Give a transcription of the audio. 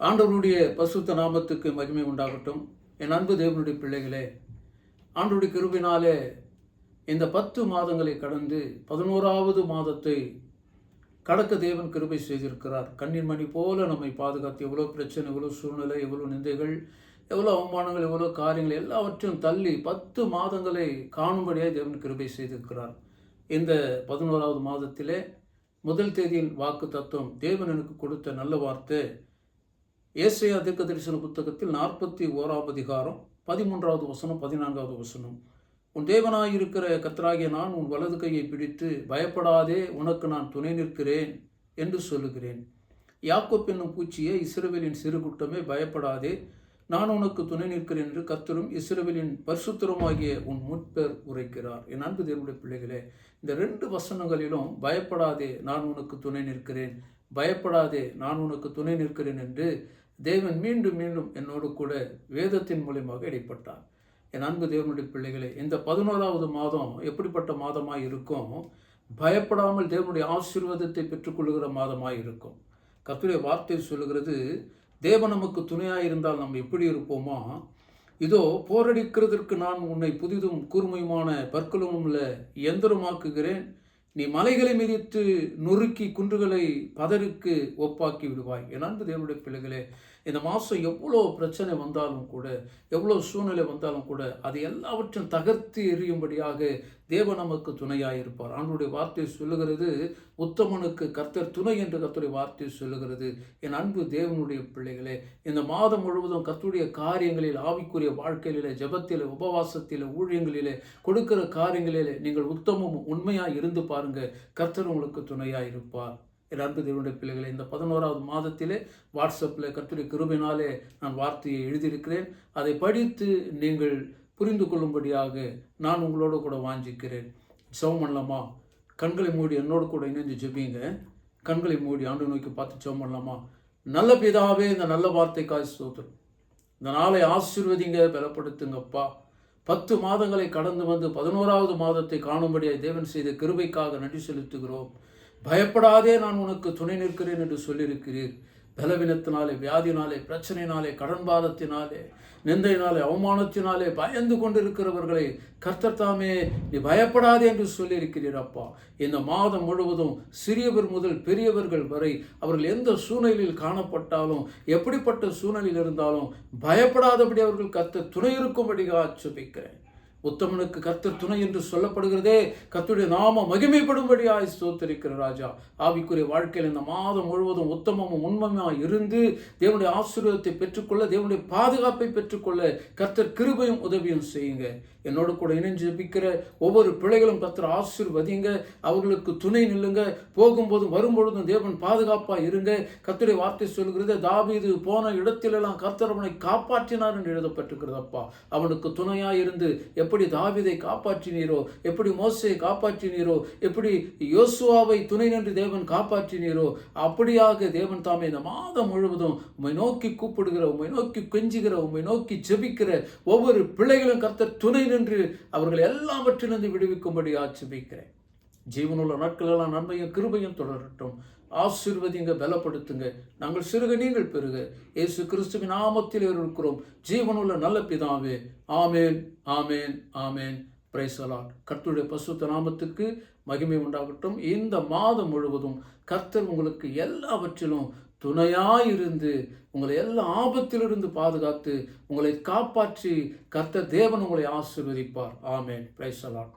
ஆண்டவருடைய பசுத்த நாமத்துக்கு மகிமை உண்டாகட்டும். என் அன்பு தேவனுடைய பிள்ளைகளே ஆண்டவருடைய கிருபினாலே இந்த பத்து மாதங்களை கடந்து பதினோராவது மாதத்தை கடக்க தேவன் கிருபை செய்திருக்கிறார். கண்ணின் மணி போல நம்மை பாதுகாத்து எவ்வளோ பிரச்சனை எவ்வளோ சூழ்நிலை எவ்வளோ நிந்தைகள் எவ்வளோ அவமானங்கள் எவ்வளோ காரியங்கள் எல்லாவற்றையும் தள்ளி பத்து மாதங்களை காணும்படியாக தேவன் கிருபை செய்திருக்கிறார். இந்த பதினோராவது மாதத்திலே முதல் தேதியின் வாக்கு தத்துவம் தேவன் எனக்கு கொடுத்த நல்ல வார்த்தை. ஏசையா தீர்க்க தரிசன புத்தகத்தில் நாற்பத்தி ஓராம் அதிகாரம் பதிமூன்றாவது வசனம் பதினான்காவது வசனம். உன் தேவனாயிருக்கிற கத்தராகிய நான் உன் வலது கையை பிடித்து பயப்படாதே உனக்கு நான் துணை நிற்கிறேன் என்று சொல்லுகிறேன். யாக்கோப் என்னும் பூச்சியே இஸ்ரவேலின் சிறு கூட்டமே பயப்படாதே நான் உனக்கு துணை நிற்கிறேன் என்று கத்தரும் இஸ்ரவேலின் பரிசுத்திரமாகிய உன் முற்பேர் உரைக்கிறார். என் அன்பு தேவனுடைய பிள்ளைகளே இந்த ரெண்டு வசனங்களிலும் பயப்படாதே நான் உனக்கு துணை நிற்கிறேன் பயப்படாதே நான் உனக்கு துணை நிற்கிறேன் என்று தேவன் மீண்டும் மீண்டும் என்னோடு கூட வேதத்தின் மூலியமாக இடைப்பட்டார். என் அன்பு தேவனுடைய பிள்ளைகளே இந்த பதினோராவது மாதம் எப்படிப்பட்ட மாதமாக இருக்கும் பயப்படாமல் தேவனுடைய ஆசீர்வாதத்தை பெற்றுக்கொள்கிற மாதமாக இருக்கும். கத்துடைய வார்த்தை சொல்லுகிறது தேவன் நமக்கு துணையாக இருந்தால் நம்ம எப்படி இருப்போமா? இதோ போரடிக்கிறதற்கு நான் உன்னை புதிதும் கூர்மையுமான பற்களும் உள்ள எந்திரமாக்குகிறேன். நீ மலைகளை மிதித்து நொறுக்கி குன்றுகளை பதருக்கு ஒப்பாக்கி விடுவாய். என் அன்பு தேவனுடைய பிள்ளைகளே இந்த மாதம் எவ்வளோ பிரச்சனை வந்தாலும் கூட எவ்வளோ சூழ்நிலை வந்தாலும் கூட அது எல்லாவற்றையும் தகர்த்து எறியும்படியாக தேவன் நமக்கு துணையாக இருப்பார். ஆண்டுடைய வார்த்தை சொல்லுகிறது உத்தமனுக்கு கர்த்தர் துணை என்று கர்த்தருடைய வார்த்தை சொல்லுகிறது. என் அன்பு தேவனுடைய பிள்ளைகளே இந்த மாதம் முழுவதும் கர்த்தருடைய காரியங்களில் ஆவிக்குரிய வாழ்க்கையிலே ஜெபத்திலே உபவாசத்திலே ஊழியங்களிலே கொடுக்கிற காரியங்களிலே நீங்கள் உத்தமும் உண்மையாக இருந்து பாருங்கள் கர்த்தர் உங்களுக்கு துணையாக இருப்பார். என் அன்பு தேவனுடைய பிள்ளைகளை. இந்த பதினோராவது மாதத்திலே வாட்ஸ்அப்பில் கத்துரை கிருபினாலே நான் வார்த்தையை எழுதியிருக்கிறேன். அதை படித்து நீங்கள் புரிந்து கொள்ளும்படியாக நான் உங்களோட கூட வாஞ்சிக்கிறேன். ஜெபம் பண்ணலாமா கண்களை மூடி என்னோடு கூட இணைந்து ஜெபிங்க. கண்களை மூடி ஆண்டு நோக்கி பார்த்து ஜெபம் பண்ணலாமா நல்ல பிதாவே இந்த நல்ல வார்த்தைக்காய் ஸ்தோத்திரம். இந்த நாளை ஆசீர்வதிங்க பலப்படுத்துங்கப்பா. பத்து மாதங்களை கடந்து வந்து பதினோராவது மாதத்தை காணும்படியாக தேவன் செய்த கிருபைக்காக நன்றி செலுத்துகிறோம். பயப்படாதே நான் உனக்கு துணை நிற்கிறேன் என்று சொல்லியிருக்கிறீர். பலவீனத்தினாலே வியாதினாலே பிரச்சனையினாலே கடன் பாதத்தினாலே நிந்தையினாலே அவமானத்தினாலே பயந்து கொண்டிருக்கிறவர்களை கர்த்தர்தாமே நீ பயப்படாதே என்று சொல்லியிருக்கிறீர் அப்பா. இந்த மாதம் முழுவதும் சிறியவர் முதல் பெரியவர்கள் வரை அவர்கள் எந்த சூழ்நிலையில் காணப்பட்டாலும் எப்படிப்பட்ட சூழ்நிலையில் இருந்தாலும் பயப்படாதபடி அவர்கள் கத்த துணை இருக்கும்படியாக சுபிக்கிறேன் உத்தமனுக்கு கர்த்தர் துணை என்று சொல்லப்படுகிறதே. கர்த்தருடைய நாம மகிமைப்படும்படியாய் ஸ்தோத்திருக்கிற ராஜா. ஆவிக்குரிய வாழ்க்கையில் இந்த மாதம் முழுவதும் உத்தமமும் உண்மையாக இருந்து தேவனுடைய ஆசீர்வாதத்தை பெற்றுக்கொள்ள தேவனுடைய பாதுகாப்பை பெற்றுக்கொள்ள கர்த்தர் கிருபையும் உதவியும் செய்யுங்க. என்னோடு கூட இணைஞ்சு ஜெபிக்கிற ஒவ்வொரு பிள்ளைகளும் கர்த்தர் ஆசீர்வதிங்க. அவர்களுக்கு துணை நில்லுங்க. போகும்போதும் வரும்பொழுதும் தேவன் பாதுகாப்பாக இருங்க. கர்த்தருடைய வார்த்தை சொல்கிறது தாபீது போன இடத்திலெல்லாம் கர்த்தர் அவனை காப்பாற்றினார் என்று எழுதப்பட்டிருக்கிறதப்பா. அவனுக்கு துணையாக இருந்து எப்படி எப்படி தாவிதை காப்பாற்றினீரோ எப்படி மோசையை காப்பாற்றினீரோ எப்படி யோசுவாவை துணை நின்று தேவன் காப்பாற்றினீரோ அப்படியாக தேவன் தாமே இந்த மாதம் முழுவதும் உம்மை நோக்கி கூப்பிடுகிற உம்மை நோக்கி கெஞ்சுகிற உம்மை நோக்கி ஜெபிக்கிற ஒவ்வொரு பிள்ளைகளும் கர்த்தர் துணை நின்று அவர்கள் எல்லாவற்றிலிருந்து விடுவிக்கும்படி ஆட்சேபிக்கிறேன் ஜீவனுள்ள நாட்களெல்லாம் நன்மையும் கிருபையும் தொடரட்டும். ஆசீர்வதிங்க பலப்படுத்துங்க. நாங்கள் சிறுக நீங்கள் பெறுக இயேசு கிறிஸ்துவின் நாமத்தில் இருக்கிறோம் ஜீவனுள்ள நல்ல பிதாவே. ஆமேன் ஆமேன் ஆமேன். பிரைசலாட் கர்த்தருடைய பசுத்த நாமத்துக்கு மகிமை உண்டாகட்டும். இந்த மாதம் முழுவதும் கர்த்தர் உங்களுக்கு எல்லாவற்றிலும் துணையாயிருந்து உங்களை எல்லா ஆபத்திலிருந்து பாதுகாத்து உங்களை காப்பாற்றி கர்த்தர் தேவன் உங்களை ஆசீர்வதிப்பார். ஆமேன். பிரைசலாட்